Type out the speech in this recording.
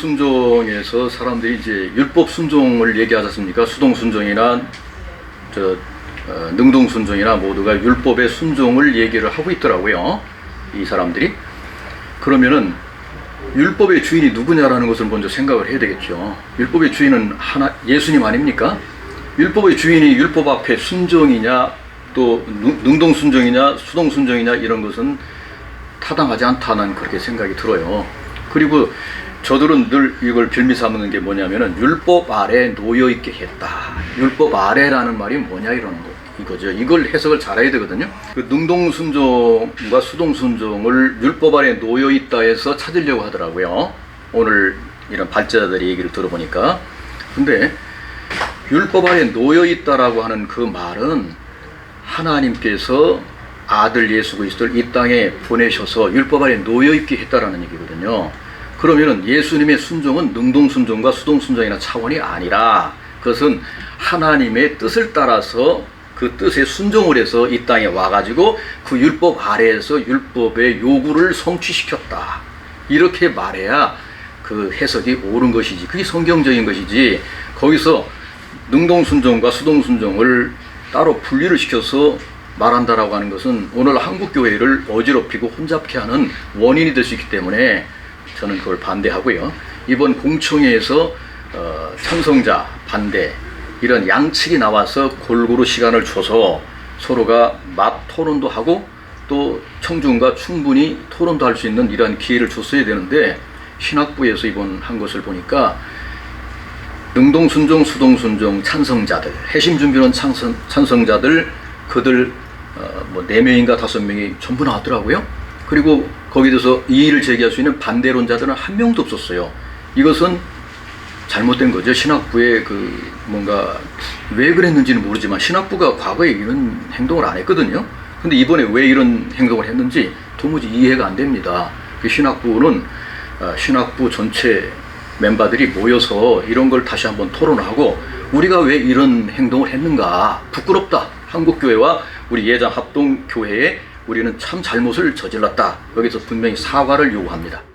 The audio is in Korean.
순종에서 사람들이 이제 율법 순종을 얘기하지 않습니까? 수동 순종이나 저 어, 능동 순종이나 모두가 율법의 순종을 얘기를 하고 있더라고요. 이 사람들이 그러면은 율법의 주인이 누구냐라는 것을 먼저 생각을 해야 되겠죠. 율법의 주인은 하나 예수님 아닙니까? 율법의 주인이 율법 앞에 순종이냐 또 능- 능동 순종이냐 수동 순종이냐 이런 것은 타당하지 않다는 그렇게 생각이 들어요. 그리고 저들은 늘 이걸 빌미 삼는 게 뭐냐면은 율법 아래 놓여 있게 했다. 율법 아래라는 말이 뭐냐 이런 거 이거죠. 이걸 해석을 잘해야 되거든요. 그 능동 순종과 수동 순종을 율법 아래 놓여 있다 해서 찾으려고 하더라고요. 오늘 이런 발제자들의 얘기를 들어보니까. 근데 율법 아래 놓여 있다라고 하는 그 말은 하나님께서 아들 예수 그리스도를 이 땅에 보내셔서 율법 아래 놓여 있게 했다라는 얘기거든요. 그러면은 예수님의 순종은 능동 순종과 수동 순종이나 차원이 아니라 그것은 하나님의 뜻을 따라서 그 뜻에 순종을 해서 이 땅에 와가지고 그 율법 아래에서 율법의 요구를 성취시켰다. 이렇게 말해야 그 해석이 옳은 것이지. 그게 성경적인 것이지. 거기서 능동 순종과 수동 순종을 따로 분리를 시켜서 말한다라고 하는 것은 오늘 한국 교회를 어지럽히고 혼잡케 하는 원인이 될 수 있기 때문에 저는 그걸 반대하고요. 이번 공청회에서 어, 찬성자 반대 이런 양측이 나와서 골고루 시간을 줘서 서로가 맛 토론도 하고 또 청중과 충분히 토론도 할 수 있는 이러한 기회를 줬어야 되는데 신학부에서 이번 한 것을 보니까 능동 순종, 수동 순종 찬성자들, 해심 준비론 찬성, 찬성자들 그들 어, 뭐네 명인가 다섯 명이 전부 나왔더라고요. 그리고 거기에 대해서 이의를 제기할 수 있는 반대론자들은 한 명도 없었어요. 이것은 잘못된 거죠. 신학부의 그 뭔가 왜 그랬는지는 모르지만 신학부가 과거에 이런 행동을 안 했거든요. 근데 이번에 왜 이런 행동을 했는지 도무지 이해가 안 됩니다. 그 신학부는 어, 신학부 전체 멤버들이 모여서 이런 걸 다시 한번 토론하고 우리가 왜 이런 행동을 했는가 부끄럽다. 한국 교회와 우리 예장 합동교회에 우리는 참 잘못을 저질렀다. 여기서 분명히 사과를 요구합니다.